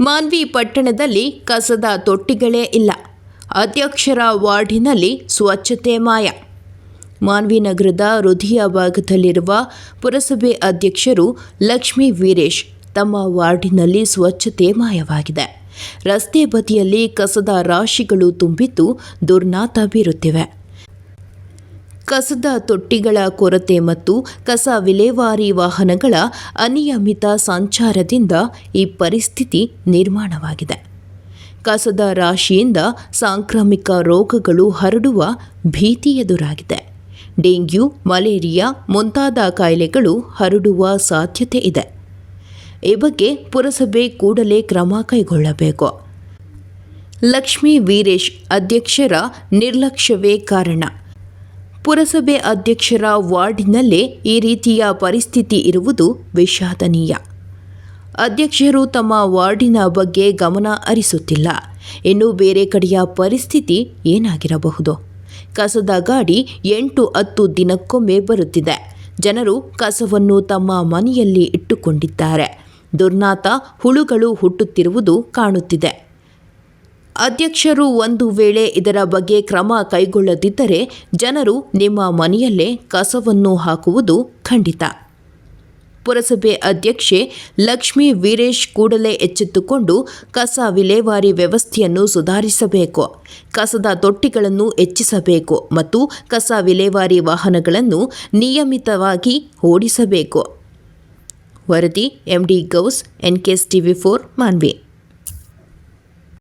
ಮಾನ್ವಿ ಪಟ್ಟಣದಲ್ಲಿ ಕಸದ ತೊಟ್ಟಿಗಳೇ ಇಲ್ಲ. ಅಧ್ಯಕ್ಷರ ವಾರ್ಡಿನಲ್ಲಿ ಸ್ವಚ್ಛತೆ ಮಾಯ. ಮಾನ್ವಿ ನಗರದ ಹೃದಯ ಭಾಗದಲ್ಲಿರುವ ಪುರಸಭೆ ಅಧ್ಯಕ್ಷರು ಲಕ್ಷ್ಮೀ ವೀರೇಶ್ ತಮ್ಮ ವಾರ್ಡಿನಲ್ಲಿ ಸ್ವಚ್ಛತೆ ಮಾಯವಾಗಿದೆ. ರಸ್ತೆ ಬದಿಯಲ್ಲಿ ಕಸದ ರಾಶಿಗಳು ತುಂಬಿದ್ದು ದುರ್ನಾತ ಬೀರುತ್ತಿವೆ. ಕಸದ ತೊಟ್ಟಿಗಳ ಕೊರತೆ ಮತ್ತು ಕಸ ವಿಲೇವಾರಿ ವಾಹನಗಳ ಅನಿಯಮಿತ ಸಂಚಾರದಿಂದ ಈ ಪರಿಸ್ಥಿತಿ ನಿರ್ಮಾಣವಾಗಿದೆ. ಕಸದ ರಾಶಿಯಿಂದ ಸಾಂಕ್ರಾಮಿಕ ರೋಗಗಳು ಹರಡುವ ಭೀತಿ ಎದುರಾಗಿದೆ. ಡೆಂಗ್ಯೂ, ಮಲೇರಿಯಾ ಮುಂತಾದ ಕಾಯಿಲೆಗಳು ಹರಡುವ ಸಾಧ್ಯತೆ ಇದೆ. ಈ ಬಗ್ಗೆ ಪುರಸಭೆ ಕೂಡಲೇ ಕ್ರಮ ಕೈಗೊಳ್ಳಬೇಕು. ಲಕ್ಷ್ಮೀ ವೀರೇಶ್ ಅಧ್ಯಕ್ಷರ ನಿರ್ಲಕ್ಷ್ಯವೇ ಕಾರಣ. ಪುರಸಭೆ ಅಧ್ಯಕ್ಷರ ವಾರ್ಡಿನಲ್ಲೇ ಈ ರೀತಿಯ ಪರಿಸ್ಥಿತಿ ಇರುವುದು ವಿಷಾದನೀಯ. ಅಧ್ಯಕ್ಷರು ತಮ್ಮ ವಾರ್ಡಿನ ಬಗ್ಗೆ ಗಮನ ಹರಿಸುತ್ತಿಲ್ಲ. ಇನ್ನು ಬೇರೆ ಕಡೆಯ ಪರಿಸ್ಥಿತಿ ಏನಾಗಿರಬಹುದು? ಕಸದ ಗಾಡಿ ಎಂಟು ಹತ್ತು ದಿನಕ್ಕೊಮ್ಮೆ ಬರುತ್ತಿದೆ. ಜನರು ಕಸವನ್ನು ತಮ್ಮ ಮನೆಯಲ್ಲಿ ಇಟ್ಟುಕೊಂಡಿದ್ದಾರೆ. ದುರ್ನಾತ ಹುಳುಗಳು ಹುಟ್ಟುತ್ತಿರುವುದು ಕಾಣುತ್ತಿದೆ. ಅಧ್ಯಕ್ಷರು ಒಂದು ವೇಳೆ ಇದರ ಬಗ್ಗೆ ಕ್ರಮ ಕೈಗೊಳ್ಳದಿದ್ದರೆ ಜನರು ನಿಮ್ಮ ಮನೆಯಲ್ಲೇ ಕಸವನ್ನು ಹಾಕುವುದು ಖಂಡಿತ. ಪುರಸಭೆ ಅಧ್ಯಕ್ಷೆ ಲಕ್ಷ್ಮೀ ವೀರೇಶ್ ಕೂಡಲೇ ಎಚ್ಚೆತ್ತುಕೊಂಡು ಕಸ ವಿಲೇವಾರಿ ವ್ಯವಸ್ಥೆಯನ್ನು ಸುಧಾರಿಸಬೇಕು, ಕಸದ ತೊಟ್ಟಿಗಳನ್ನು ಹೆಚ್ಚಿಸಬೇಕು ಮತ್ತು ಕಸ ವಿಲೇವಾರಿ ವಾಹನಗಳನ್ನು ನಿಯಮಿತವಾಗಿ ಓಡಿಸಬೇಕು. ವರದಿ MD Gous NKS TV four Manvi